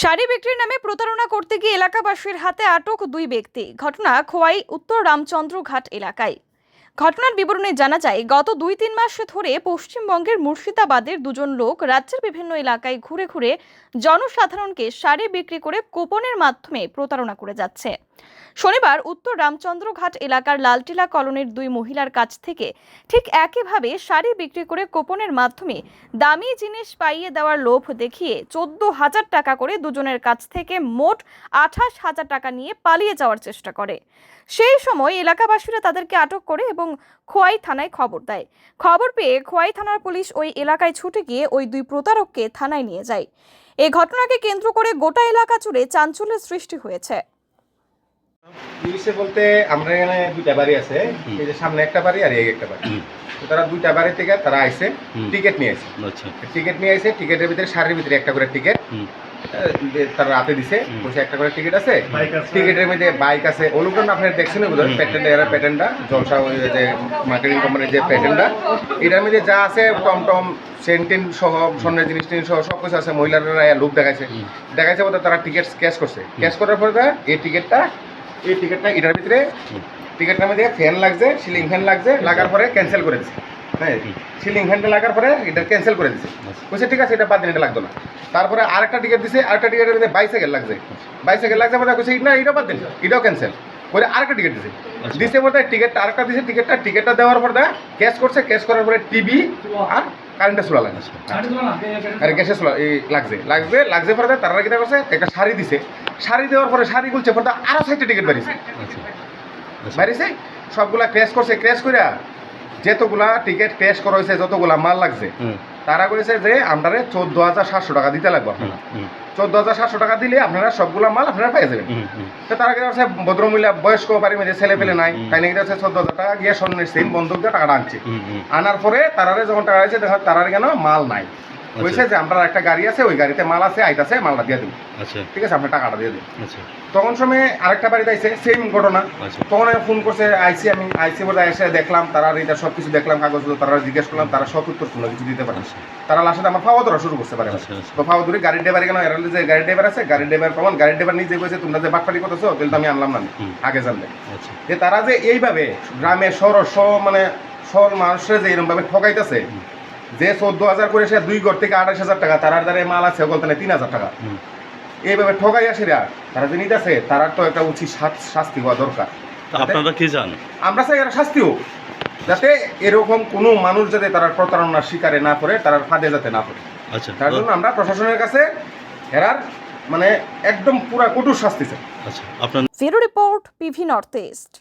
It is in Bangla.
শাড়ি বিক্রির নামে প্রতারণা করতে গিয়ে এলাকাবাসীর হাতে আটক দুই ব্যক্তি। ঘটনা খোয়াই উত্তর রামচন্দ্র ঘাট এলাকায়। ঘটনার বিবরণে জানা যায়, গত দুই তিন মাস ধরে পশ্চিমবঙ্গের মুর্শিদাবাদের দুজন লোক রাজ্যের বিভিন্ন এলাকায় ঘুরে ঘুরে জনসাধারণকে শাড়ি বিক্রি করে কোপনের মাধ্যমে প্রতারণা করে যাচ্ছে। শনিবার উত্তর রামচন্দ্র ঘাট এলাকার লালটিলা কলোনির দুই মহিলার কাছ থেকে ঠিক একইভাবে শাড়ি বিক্রি করে কোপনের মাধ্যমে দামি জিনিস পাইয়ে দেওয়ার লোভ দেখিয়ে চোদ্দ হাজার টাকা করে দুজনের কাছ থেকে মোট আঠাশ হাজার টাকা নিয়ে পালিয়ে যাওয়ার চেষ্টা করে। সেই সময় এলাকাবাসীরা তাদেরকে আটক করে এবং খোয়াই থানায় খবর দেয়। খবর পেয়ে খোয়াই থানার পুলিশ ওই এলাকায় ছুটে গিয়ে ওই দুই প্রতারককে থানায় নিয়ে যায়। এ ঘটনাকে কেন্দ্র করে গোটা এলাকা জুড়ে চাঞ্চল্যের সৃষ্টি হয়েছে। পুলিশে বলতে আমরা এখানে দুইটা বাড়ি আছে। এই যে সামনে একটা বাড়ি আর এই একটা বাড়ি। তো তারা দুইটা বাড়ি থেকে তারা আইছে টিকিট নিয়ে আসে আচ্ছা। টিকিট নিয়ে আসে টিকিটের ভিতরে শাড়ির ভিতরে একটা করে টিকিট। তারা রাতে দিছে বসে একটা করে টিকিট আছে। টিকিটের মধ্যে বাইক আছে। অনুকরণ আপনার দেখছেন বোধহয় হুম। এরা প্যাটেন্ডা জলসা যে মার্কেটিং কোম্পানির যে প্যাটেন্ডা এটার মধ্যে যা আছে টমটম সেন্টিন সহ স্বর্ণের জিনিস টিনিস সহ সব কিছু আছে। মহিলারা লোক দেখাইছে। দেখাইছে বলতে তারা টিকিট ক্যাশ করছে। ক্যাশ করার পরে এই টিকিটটা এই টিকিটটা এটার ভিতরে। টিকিটটার মধ্যে ফ্যান লাগছে সিলিং ফ্যান লাগছে লাগার পরে ক্যান্সেল করে দিচ্ছে হ্যাঁ সিলিং ফ্যানটা লাগার পরে এটা ক্যান্সেল করে দিচ্ছে। বলছে ঠিক আছে এটা বাদ দিন এটা লাগতো না তারপরে আরেকটা টিকিট দিছে আরেকটা টিকিটের মধ্যে বাইসাইকেল লাগছে বাইসাইকেল লাগছে মানে কইছে না এটাও বাদ দিন এটাও ক্যান্সেল করে আরেকটা টিকিট দিছে আচ্ছা। দিছে বলতে টিকিটটা আরেকটা দিছে টিকিটটা টিকিটটা দেওয়ার পর দা ক্যাশ করছে ক্যাশ করার পরে টিভি আর কারেন্টের চুলা লাগে আর গ্যাসের চুলা এই লাগছে লাগছে লাগছে পরে দা তারা কিটা করছে একটা শাড়ি দিছে শাড়ি দেওয়ার পরে শাড়ি খুলছে পরে আরও সাইডটা টিকিট বাড়িছে। আচ্ছা আচ্ছা। বাড়িছে? সবগুলা ক্র্যাশ করছে ক্র্যাশ করে যতগুলা টিকিট ক্র্যাশ করা হয়েছে যতগুলা মাল লাগছে তারা করেছে যে আপনারা চোদ্দ হাজার সাতশো টাকা দিতে লাগবে আপনারা। চোদ্দ হাজার সাতশো টাকা দিলে আপনারা সবগুলা মাল আপনারা পেয়ে যাবেন। তো তারা কি করছে ভদ্রমহিলা বয়স্ক বাড়ির মধ্যে ছেলে পেলে নাই তাই নাকি হচ্ছে চোদ্দ হাজার টাকা গিয়ে স্বর্ণের সেম বন্ধক দিয়ে টাকাটা আনছে। আনার পরে তারারে যখন টাকা আছে দেখা তারার কেন মাল নাই। বলছে যে আমরা একটা গাড়ি আছে ওই গাড়িতে মাল আছে আইতাছে মালটা দিয়ে দিন আচ্ছা। ঠিক আছে আপনি টাকাটা দিয়ে দিন আচ্ছা। তখন সময় আরেকটা বাড়িতে আইছে সেম ঘটনা। আচ্ছা। তখন আমি ফোন করছে আইসি আমি আইসি বলে এসে দেখলাম তারা এটা সব কিছু দেখলাম কাগজপত্র তারা জিজ্ঞেস করলাম তারা সব উত্তর কোনো কিছু দিতে পারে আচ্ছা। তারা লাস্টে আমার ফাওয়া ধরা শুরু করতে পারে আচ্ছা আচ্ছা। তো ফাওয়া ধরে গাড়ির ড্রাইভার কেন এরা যে গাড়ির ড্রাইভার আছে গাড়ির ড্রাইভার প্রমাণ গাড়ির ড্রাইভার নিজে কইছে তোমরা যে বাটপাটি করতেছো তাহলে তো আমি আনলাম না আগে জানলে আচ্ছা। যে তারা যে এইভাবে গ্রামে সব মানে সব মানুষের যে এরকম ভাবে ঠকাইতেছে। যে চোদ্দ হাজার করে সে দুই ঘর থেকে আঠাশ হাজার টাকা তারার দ্বারা মাল আছে বলতে তিন হাজার টাকা। এইভাবে ঠকাই আসেরা তারা যে নিতেছে তারার তো একটা উচিত শাস্তি হওয়া দরকার। আপনারা কি জান আমরা চাই এরা শাস্তি হোক। যাতে এরকম কোনো মানুষ যাতে তারা প্রতারণার শিকারে না করে তারা ফাঁদে যাতে না পড়ে। আচ্ছা তার জন্য আমরা প্রশাসনের কাছে এরার মানে একদম পুরা কঠোর শাস্তি চাই। আচ্ছা আপনার ফেরো রিপোর্ট পিভি নর্থ ইস্ট।